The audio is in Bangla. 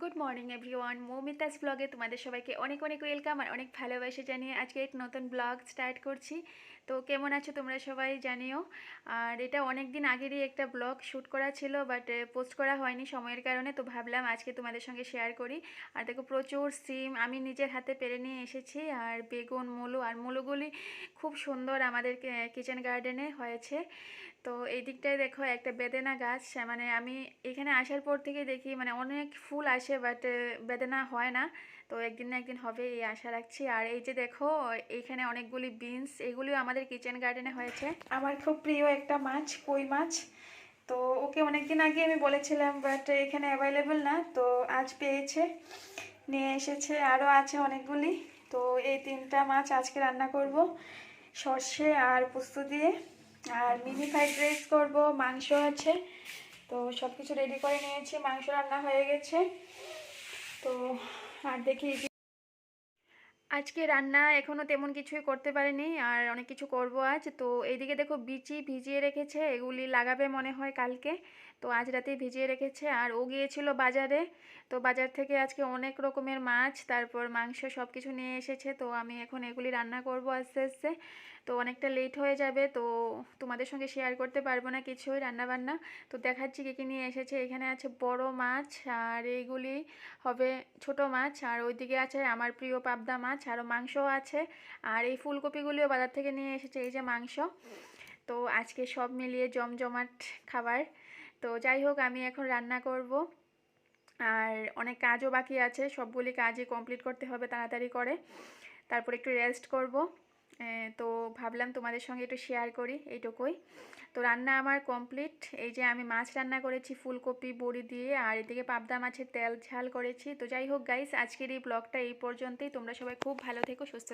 গুড মর্নিং এভরিওয়ান মৌমিতাস ব্লগে তোমাদের সবাইকে অনেক অনেক ওয়েলকাম আর অনেক ভালোবাসা জানিয়ে আজকে এক নতুন ব্লগ স্টার্ট করছি। তো কেমন আছো তোমরা সবাই জানিও। আর এটা অনেক দিন আগেরই একটা ব্লগ শ্যুট করা ছিল বাট পোস্ট করা হয়নি সময়ের কারণে, তো ভাবলাম আজকে তোমাদের সঙ্গে শেয়ার করি। আর দেখো প্রচুর সিম, আমি নিজের হাতে পেরে নিয়ে এসেছি, আর বেগুন, মুলো, আর মুলোগুলি খুব সুন্দর আমাদের কিচেন গার্ডেনে হয়েছে। তো এই দিকটায় দেখো একটা বেদেনা গাছ মানে আমি এখানে আসার পর থেকে দেখি মানে অনেক ফুল আসে বাট বেদেনা হয় না। তো একদিন না একদিন হবে এই আশা রাখছি। আর এই যে দেখো এইখানে অনেকগুলি বিনস এগুলিও আমাদের কিচেন গার্ডেনে হয়েছে। আমার খুব প্রিয় একটা মাছ, কই মাছ। তো ওকে অনেকদিন আগে আমি বলেছিলাম, বাট এখানে অ্যাভেলেবেল না। তো আজ পেয়েছে, নিয়ে এসেছে, আরও আছে অনেকগুলি। তো এই তিনটা মাছ আজকে রান্না করব, সর্ষে আর পোস্ত দিয়ে। আর মিনি ফ্রাইড রাইস করব, মাংস আছে। তো সব কিছু রেডি করে নিয়েছি, মাংস রান্না হয়ে গেছে। তো আর দেখি আজকে রান্না এখনও তেমন কিছুই করতে পারিনি আর অনেক কিছু করব আজ। তো এইদিকে দেখো বিচি ভিজিয়ে রেখেছে, এগুলি লাগাবে মনে হয় কালকে। তো আজ রাতেই ভিজিয়ে রেখেছে আর ও গিয়েছিল বাজারে। তো বাজার থেকে আজকে অনেক রকমের মাছ, তারপর মাংস সব কিছু নিয়ে এসেছে। তো আমি এখন এগুলি রান্না করব আস্তে আস্তে। তো অনেকটা লেট হয়ে যাবে, তো তোমাদের সঙ্গে শেয়ার করতে পারব না কিছুই রান্নাবান্না। তো দেখাচ্ছি কী কী নিয়ে এসেছে। এখানে আছে বড় মাছ আর এইগুলি হবে ছোট মাছ। আর ওইদিকে আছে আমার প্রিয় পাবদা মাছ। আরও মাংসও আছে। আর এই ফুলকপিগুলিও বাজার থেকে নিয়ে এসেছে, এই যে মাংস। তো আজকে সব মিলিয়ে জমজমাট খাবার। তো যাই হোক, আমি এখন রান্না করব। আর অনেক কাজও বাকি আছে, সবগুলি কাজই কমপ্লিট করতে হবে, তাড়াতাড়ি করে। তারপর একটু রেস্ট করব। তো ভাবলাম তোমাদের সঙ্গে একটু শেয়ার করি এইটুকুই। তো রান্না আমার কমপ্লিট এই যে আমি মাছ রান্না করেছি, ফুলকপি, বড়ি দিয়ে, আর এদিকে পাবদা মাছের তেল ঝাল করেছি। তো যাই হোক গাইস আজকের এই ব্লগটা এই পর্যন্তই। তোমরা সবাই খুব ভালো থেকো, সুস্থ